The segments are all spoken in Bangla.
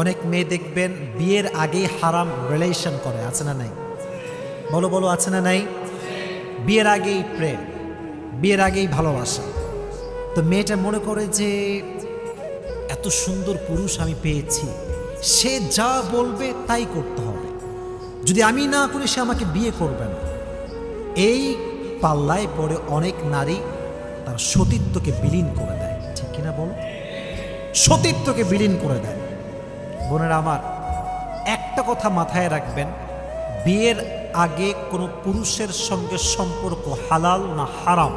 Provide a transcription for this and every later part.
অনেক মেয়ে দেখবেন বিয়ের আগেই হারাম রিলেশন করে, আছে না নাই? বলো বলো, আছে না নাই? বিয়ের আগেই প্রেম, বিয়ের আগেই ভালোবাসা। তো মেয়েটা মনে করে যে এত সুন্দর পুরুষ আমি পেয়েছি, সে যা বলবে তাই করতে হবে। যদি আমি না করি, সে আমাকে বিয়ে করবে না। এই পাল্লায় পড়ে অনেক নারী তার সতীত্বকে বিলীন করে দেয়। ঠিক কিনা বলো? সতীত্বকে বিলীন করে দেয়। বোনেরা আমার, একটা কথা মাথায় রাখবেন, বিয়ের আগে কোনো পুরুষের সঙ্গে সম্পর্ক হালাল না হারাম?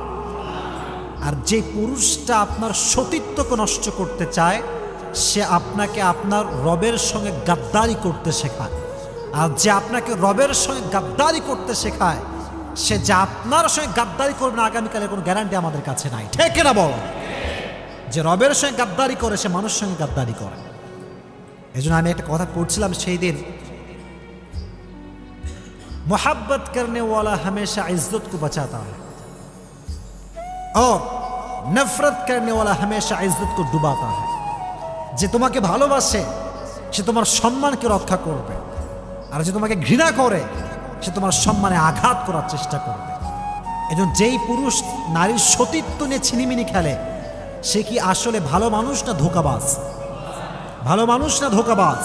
আর যে পুরুষটা আপনার সতীত্বকে নষ্ট করতে চায়, সে আপনাকে আপনার রবের সঙ্গে গাদ্দারি করতে শেখায়। আর যে আপনাকে রবের সঙ্গে গাদ্দারি করতে শেখায়, সে যে আপনার সঙ্গে গাদ্দারি করবে না, আগামীকালে কোনো গ্যারান্টি আমাদের কাছে নাই। ঠিক না বল? যে রবের সঙ্গে গাদ্দারি করে, সে মানুষের সঙ্গে গাদ্দারি করে। এই জন্য আমি একটা কথা পড়ছিলাম সেই দিন मोहब्बत करने वाला हमेशा इज्जत को बचाता है और नफरत करने वाला हमेशा इज्जत को डुबाता है যে তোমাকে ভালোবাসে সে তোমার সম্মানকে রক্ষা করবে আর যে তোমাকে ঘৃণা করে সে তোমার সম্মানে আঘাত করার চেষ্টা করবে এজন্য যেই পুরুষ নারীর সতীত্ব নিয়ে ছিনিমিনি খেলে সে কি আসলে ভালো মানুষ না ধোকাবাজ ভালো মানুষ না ধোকাবাজ?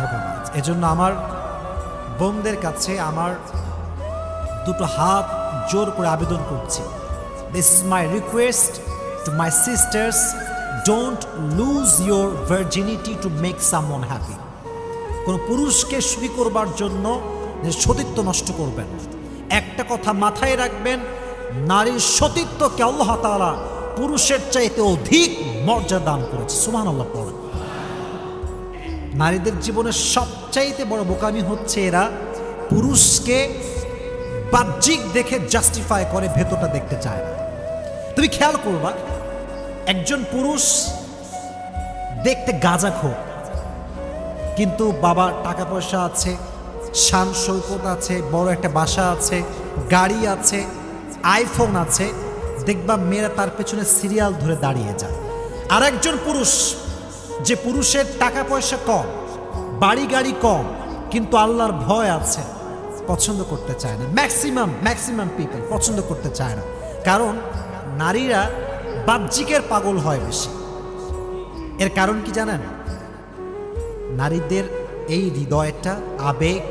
ধোকাবাজ। এজন্য আমার বোনদের কাছে আমার দুটো হাত জোর করে আবেদন করছি। This is my request to my sisters don't lose your virginity to make some someone happy কোনো পুরুষকে সুখী করবার জন্য সতীত্ব নষ্ট করবেন। একটা কথা মাথায় রাখবেন, নারীর সতীত্বকে আল্লাহ তাআলা পুরুষের চাইতে অধিক মর্যাদা দান করেছে। সুমান আল্লাহ পড়েন। নারীদের জীবনের সবচাইতে বড় বোকামি হচ্ছে এরা পুরুষকে বাহ্যিক দেখে জাস্টিফাই করে, ভেতরটা দেখতে চায় না। তুমি খেয়াল করবা, একজন পুরুষ দেখতে গাঁজা খোর কিন্তু বাবা টাকা পয়সা আছে, শান সৈকত আছে, বড় একটা বাসা আছে, গাড়ি আছে আইফোন আছে, দেখবা মেয়েরা তার পেছনে সিরিয়াল ধরে দাঁড়িয়ে যায়। আর একজন পুরুষ যে পুরুষের টাকা পয়সা কম, বাড়ি গাড়ি কম, কিন্তু আল্লাহর ভয় আছে, পছন্দ করতে চায় না। ম্যাক্সিমাম ম্যাক্সিমাম পিপল পছন্দ করতে চায় না। কারণ নারীরা বাহ্যিকের পাগল হয় বেশি। এর কারণ কি জানেন? নারীদের এই হৃদয়টা আবেগ,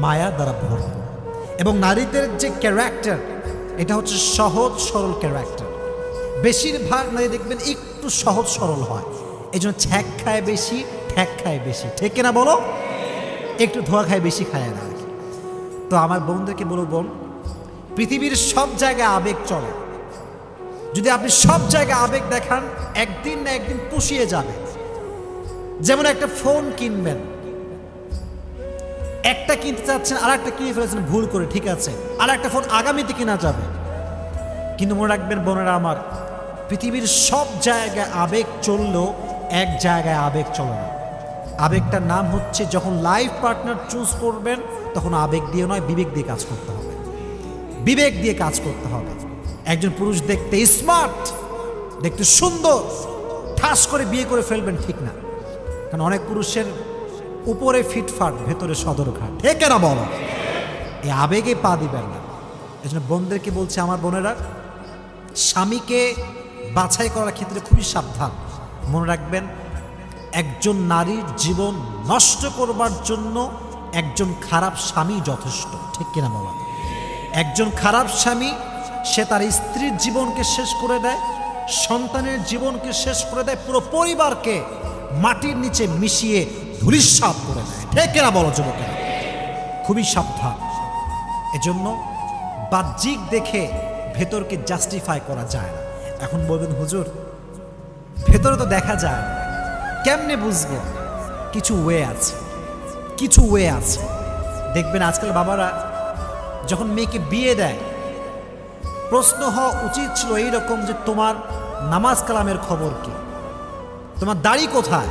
মায়া দ্বারা ভরপুর এবং নারীদের যে ক্যারেক্টার এটা হচ্ছে সহজ সরল ক্যারেক্টার বেশিরভাগ নারী দেখবেন একটু সহজ সরল হয়। এই জন্য ছ্যাক খায় বেশি, ঠ্যাক খায় বেশি। ঠিক কিনা বলো? একটু ধোয়া খায়, বেশি খায় না। তো আমার বোনদেরকে বলব, বোন, পৃথিবীর সব জায়গায় আবেগ চলে। যদি আপনি সব জায়গায় আবেগ দেখান, একদিন না একদিন পুষিয়ে যাবে। যেমন একটা ফোন কিনবেন। একটা কিনতে চাচ্ছেন আর একটা কিনে ফেলেছেন, ভুল করে, ঠিক আছে। আর একটা ফোন আগামীতে কিনা যাবে। কিন্তু মনে রাখবেন, বোনেরা আমার, পৃথিবীর সব জায়গায় আবেগ চললেও এক জায়গায় আবেগ চলে না। আবেগটার নাম হচ্ছে যখন লাইফ পার্টনার চুজ করবেন, তখন আবেগ দিয়ে নয়, বিবেক দিয়ে কাজ করতে হবে। বিবেক দিয়ে কাজ করতে হবে। একজন পুরুষ দেখতে স্মার্ট দেখতে সুন্দর, ঠাস করে বিয়ে করে ফেলবেন ঠিক না। কারণ অনেক পুরুষের উপরে ফিটফাট, ভেতরে সদরঘাট। ঠিক না বলো? এই আবেগে পা দিবেন না। এই জন্য বোনদেরকে বলছে, আমার বোনেরা, স্বামীকে বাছাই করার ক্ষেত্রে খুবই সাবধান। মনে রাখবেন, একজন নারীর জীবন নষ্ট করবার জন্য একজন খারাপ স্বামী যথেষ্ট, ঠিক কিনা বলা একজন খারাপ স্বামী, সে তার স্ত্রীর জীবনকে শেষ করে দেয়, সন্তানের জীবনকে শেষ করে দেয়, পুরো পরিবারকে মাটির নিচে মিশিয়ে ধুলিস্বাদ করে দেয়, ঠিক কিনা বলো যুবকেরা? খুবই সাবধান। এজন্য বাহ্যিক দেখে ভেতরকে জাস্টিফাই করা যায় না। এখন বলবেন, হুজুর ভেতরে তো দেখা যায়। কেমনে বুঝব? কিছু ওয়ে আছে। কিছু ওয়ে আছে। দেখবেন আজকাল বাবারা যখন মেয়েকে বিয়ে দেয়, প্রশ্ন হওয়া উচিত ছিল এইরকম যে, তোমার নামাজ কালামের খবর কি? তোমার দাড়ি কোথায়?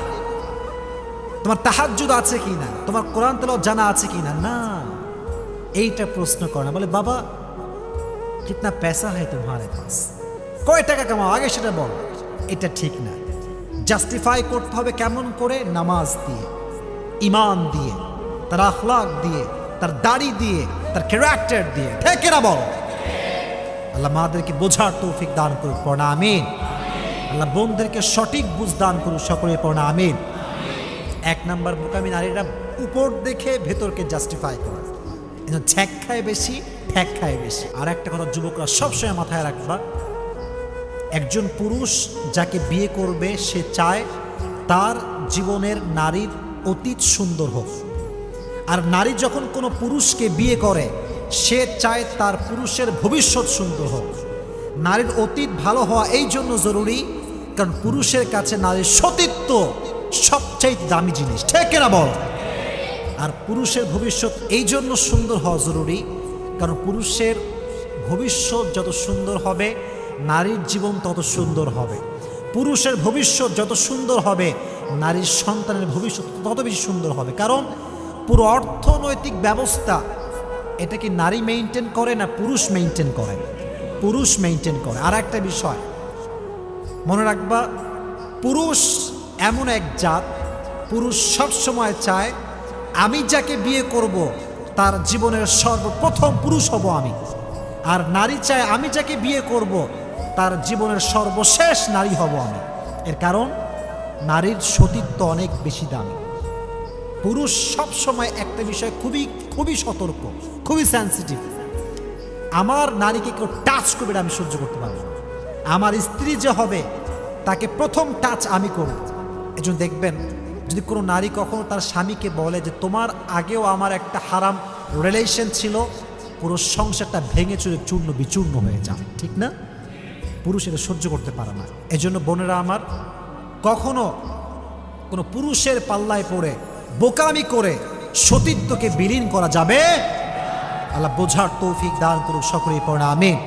তোমার তাহাজুদ আছে কি না? তোমার কোরআন তেল জানা আছে কি না? না। এইটা প্রশ্ন করে না। বলে, বাবা, কিতনা পেসা হয় তোমার পাস? কয় টাকা কামাও? আগে সেটা বলো। এটা ঠিক না। জাস্টিফাই করতে হবে কেমন করে? নামাজ দিয়ে ইমান দিয়ে, তার আখলাক দিয়ে, তার দাড়ি দিয়ে, তার ক্যারেক্টার দিয়ে। ঠিক না বল? আল্লাহ মাদেরকে বোঝার তৌফিক দান করুক, পড়া আমিন। আল্লাহ বোনদেরকে সঠিক বুঝ দান করুক, সকলে পড়া আমিন। এক নাম্বার বোকামি নারীরা উপর দেখে ভেতরকে জাস্টিফাই করে। কিন্তু ছ্যাক খায় বেশি, ঠ্যাক খায় বেশি। আর একটা কথা যুবকরা সবসময় মাথায় রাখবা একজন পুরুষ যাকে বিয়ে করবে, সে চায় তার জীবনের নারীর অতীত সুন্দর হোক। আর নারী যখন কোনো পুরুষকে বিয়ে করে, সে চায় তার পুরুষের ভবিষ্যৎ সুন্দর হোক। নারীর অতীত ভালো হওয়া এই জন্য জরুরি, কারণ পুরুষের কাছে নারীর সতীত্ব সবচাইতে দামি জিনিস। ঠিক না বল? আর পুরুষের ভবিষ্যৎ এই জন্য সুন্দর হওয়া জরুরি, কারণ পুরুষের ভবিষ্যৎ যত সুন্দর হবে নারীর জীবন তত সুন্দর হবে। পুরুষের ভবিষ্যৎ যত সুন্দর হবে, নারীর সন্তানের ভবিষ্যৎ তত বেশি সুন্দর হবে। কারণ পুরো অর্থনৈতিক ব্যবস্থা এটা কি নারী মেনটেন করে না পুরুষ মেনটেন করে? পুরুষ মেনটেন করে। আর একটা বিষয়, মনে রাখবা, পুরুষ এমন এক জাত, পুরুষ সব সময় চায়, আমি যাকে বিয়ে করব, তার জীবনের সর্বপ্রথম পুরুষ হব আমি। আর নারী চায়, আমি যাকে বিয়ে করব তার জীবনের সর্বশেষ নারী হব আমি। এর কারণ, নারীর সতীত্ব অনেক বেশি দামি। পুরুষ সব সময় একটা বিষয় খুবই খুবই সতর্ক, খুবই সেন্সিটিভ আমার নারীকে কেউ টাচ করবে আমি সহ্য করতে পারব। আমার স্ত্রী যে হবে, তাকে প্রথম টাচ আমি করব। এজন্য দেখবেন, যদি কোনো নারী কখনো তার স্বামীকে বলে যে, তোমার আগেও আমার একটা হারাম রিলেশন ছিল, পুরো সংসারটা ভেঙে চুরে চূর্ণ বিচূর্ণ হয়ে যাবে। ঠিক না? পুরুষ এটা সহ্য করতে পারে না। এজন্য বোনেরা আমার, কখনো কোনো পুরুষের পাল্লায় পড়ে, বোকামি করে সতীত্বকে বিলীন করা যাবে আল্লাহ বোঝার তৌফিক দান করুক সকলেই পড়া, আমিন।